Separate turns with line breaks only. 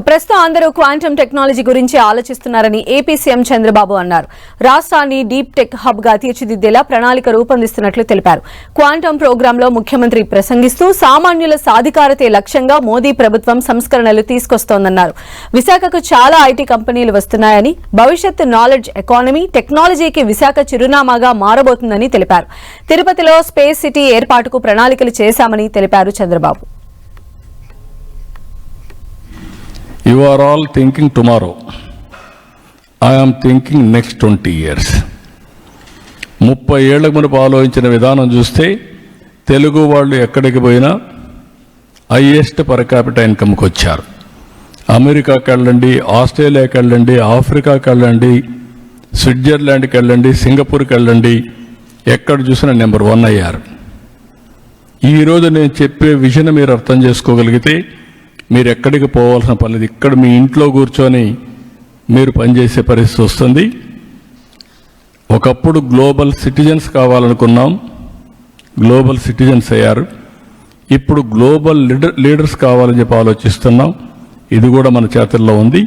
ప్రస్తుతం అందరూ quantum technology గురించి ఆలోచిస్తున్నారని ఏపీ సీఎం చంద్రబాబు అన్నారు. రాష్ట్రాన్ని డీప్ టెక్ హబ్గా తీర్చిదిద్దేలా ప్రణాళిక రూపొందిస్తున్నట్లు తెలిపారు. క్వాంటమ్ ప్రోగ్రాంలో ముఖ్యమంత్రి ప్రసంగిస్తూ సామాన్యుల సాధికారతే లక్ష్యంగా మోదీ ప్రభుత్వం సంస్కరణలు తీసుకొస్తోందన్నారు. విశాఖకు చాలా ఐటీ కంపెనీలు వస్తున్నాయని భవిష్యత్ నాలెడ్జ్ ఎకానమీ టెక్నాలజీకి విశాఖ చిరునామాగా మారబోతుందని తెలిపారు. తిరుపతిలో స్పేస్ సిటీ ఏర్పాటుకు ప్రణాళికలు చేశామని తెలిపారు Chandrababu.
You are all thinking tomorrow I am thinking next 20 years. ముప్పై ఏళ్ళ మునుపు ఆలోచించిన విధానం చూస్తే తెలుగు వాళ్ళు ఎక్కడికి పోయినా హైయెస్ట్ పర్ క్యాపిటల్ ఇన్కమ్కి వచ్చారు. అమెరికాకి వెళ్ళండి ఆస్ట్రేలియాకి వెళ్ళండి ఆఫ్రికాకి వెళ్ళండి స్విట్జర్లాండ్కి వెళ్ళండి సింగపూర్కి వెళ్ళండి ఎక్కడ చూసినా నెంబర్ వన్ అయ్యారు. ఈరోజు నేను చెప్పే విషయం మీరు అర్థం చేసుకోగలిగితే మీరు ఎక్కడికి పోవాల్సిన పని లేదు. ఇక్కడ మీ ఇంట్లో కూర్చొని మీరు పనిచేసే పరిస్థితి వస్తుంది. ఒకప్పుడు గ్లోబల్ సిటిజన్స్ కావాలనుకున్నాం. గ్లోబల్ సిటిజన్స్ అయ్యారు. ఇప్పుడు గ్లోబల్ లీడర్ లీడర్స్ కావాలని చెప్పి ఆలోచిస్తున్నాం. ఇది కూడా మన చేతుల్లో ఉంది.